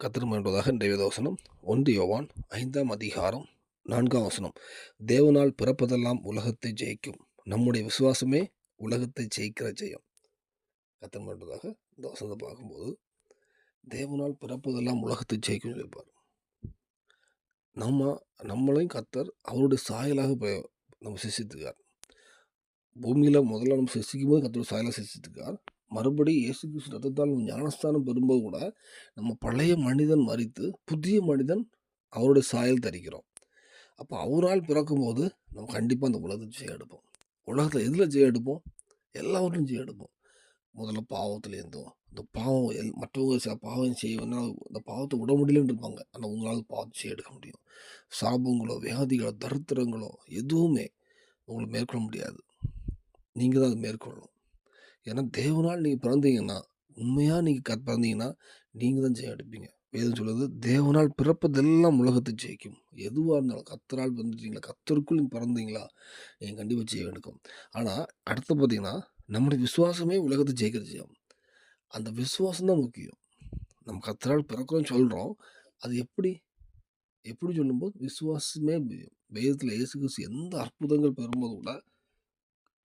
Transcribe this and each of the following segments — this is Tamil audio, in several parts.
கத்திரம் என்பதாக இன்றைய வசனம். ஒன்று யோவான் ஐந்தாம் அதிகாரம் நான்காம் வசனம். தேவனால் பிறப்பதெல்லாம் உலகத்தை ஜெயிக்கும். நம்முடைய விசுவாசமே உலகத்தை ஜெயிக்கிற ஜெயம். கத்திரம் இந்த வசனத்தை பார்க்கும்போது தேவனால் பிறப்பதெல்லாம் உலகத்தை ஜெயிக்கும் சொல்லியிருப்பார். நம்ம நம்மளையும் கத்தர் அவருடைய சாயலாக நம்ம சிசித்துக்கார் பூமியில் முதல்ல நம்ம சிசிக்கும் போது கத்தோட சாயலாக சிசித்துக்கார் மறுபடி இயேசு கிறிஸ்து ரத்தத்தால் ஞானஸ்தானம் பெறும்போது கூட நம்ம பழைய மனிதன் மறித்து புதிய மனிதன் அவருடைய சாயல் தரிக்கிறோம். அப்போ அவரால் பிறக்கும்போது நம்ம கண்டிப்பாக அந்த உலகத்தை ஜெயம் எடுப்போம். உலகத்தில் எதில் ஜெய எடுப்போம்? எல்லாவற்றிலும் ஜெய எடுப்போம். முதல்ல பாவத்தில் இருந்தோம் இந்த பாவம் எல் மற்றவங்க சில பாவம் செய்யணும்னா அந்த பாவத்தை விட முடியலன்னு இருப்பாங்க. ஆனால் உங்களால் பாவத்தை செய்ய எடுக்க முடியும். சாபங்களோ வியாதிகளோ தரித்திரங்களோ எதுவுமே உங்களை மேற்கொள்ள முடியாது. நீங்கள் தான் அதை மேற்கொள்ளணும். ஏன்னா தேவனால் நீங்கள் பிறந்தீங்கன்னா உண்மையாக நீங்கள் கத் பிறந்தீங்கன்னா நீங்கள் தான் ஜெயம் எடுப்பீங்க. வேதம் சொல்லுது தேவனால் பிறப்பதெல்லாம் உலகத்தை ஜெயிக்கும். எதுவாக இருந்தாலும் கத்தரால் பிறந்துட்டீங்களா கத்தருக்குள் நீங்கள் பிறந்தீங்களா நீங்கள் கண்டிப்பாக ஜெயம் எடுக்கும். ஆனால் அடுத்து பார்த்தீங்கன்னா நம்முடைய விசுவாசமே உலகத்தை ஜெயிக்கிறது ஜெயம். அந்த விசுவாசம் தான் முக்கியம். நம்ம கத்தரால் பிறக்கிறோம்னு சொல்கிறோம் அது எப்படி? எப்படி சொல்லும்போது விசுவாசமே வேதத்தில் இயேசு கிறிஸ்து எந்த அற்புதங்கள் பெறும்போது கூட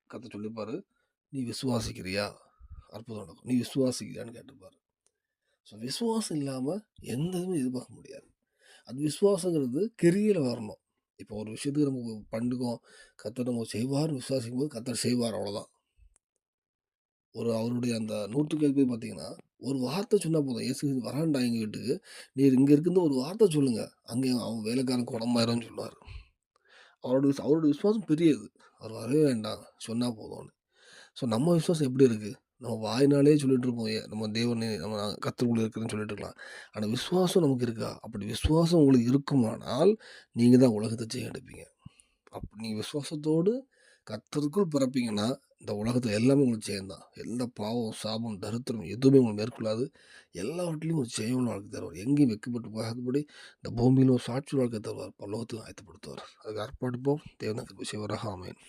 கத்தை சொல்லிப்பார் நீ விசுவாசிக்கிறியா? அற்புதம் நடக்கும். நீ விசுவாசிக்கிறியான்னு கேட்டுப்பார் ஸோ விசுவாசம் இல்லாமல் எந்த இதுவும் எதிர்பார்க்க முடியாது. அது விசுவாசங்கிறது கிரியில் வரணும். இப்போ ஒரு விஷயத்துக்கு நம்ம பண்ணுவோம் கத்தர் நம்ம செய்வார் விசுவாசிக்கும் போது கத்தர் செய்வார் அவ்வளோதான் ஒரு அவருடைய அந்த நூற்றுக்கு போய் பார்த்தீங்கன்னா ஒரு வார்த்தை சொன்னால் போதும். இயேசு கிறிஸ்து வரான்டா எங்கள் வீட்டுக்கு. நீர் இங்கே இருக்கிறது ஒரு வார்த்தை சொல்லுங்கள் அங்கே அவன் வேலைக்காரன் குடமாயிரம்னு சொல்லுவார். அவரோட அவரோட விசுவாசம் பெரியது. அவர் வரவே வேண்டாம். சொன்னால் போதும்னு. ஸோ நம்ம விசுவாசம் எப்படி இருக்குது நம்ம வாய்னாலே சொல்லிட்டு இருப்போம் நம்ம தேவனே நம்ம கத்தருக்குள்ள இருக்குதுன்னு சொல்லிட்டு இருக்கலாம். ஆனால் விசுவாசம் நமக்கு இருக்கா? அப்படி விசுவாசம் உங்களுக்கு இருக்குமானால் நீங்கள் தான் உலகத்தை ஜெயம் எடுப்பீங்க. அப்படி நீங்கள் விசுவாசத்தோடு கத்தருக்குள் பிறப்பீங்கன்னா இந்த உலகத்தில் எல்லாமே உங்களுக்கு ஜெயம் தான். எந்த பாவம் சாபம் தரித்திரம் எதுவுமே உங்களுக்கு மேற்கொள்ளாது. எல்லாவற்றிலையும் ஒரு ஜெயம் வாழ்க்கை தருவார். எங்கேயும் வெக்கப்பட்டு போகாதபடி இந்த பூமியிலும் ஒரு சாட்சி வாழ்க்கை தருவார். பல்லோகத்தையும் ஆயத்தப்படுத்துவார். அதுக்கு அர்ப்பாடுப்போம் தேவனுக்கு விஷயம் அமையன்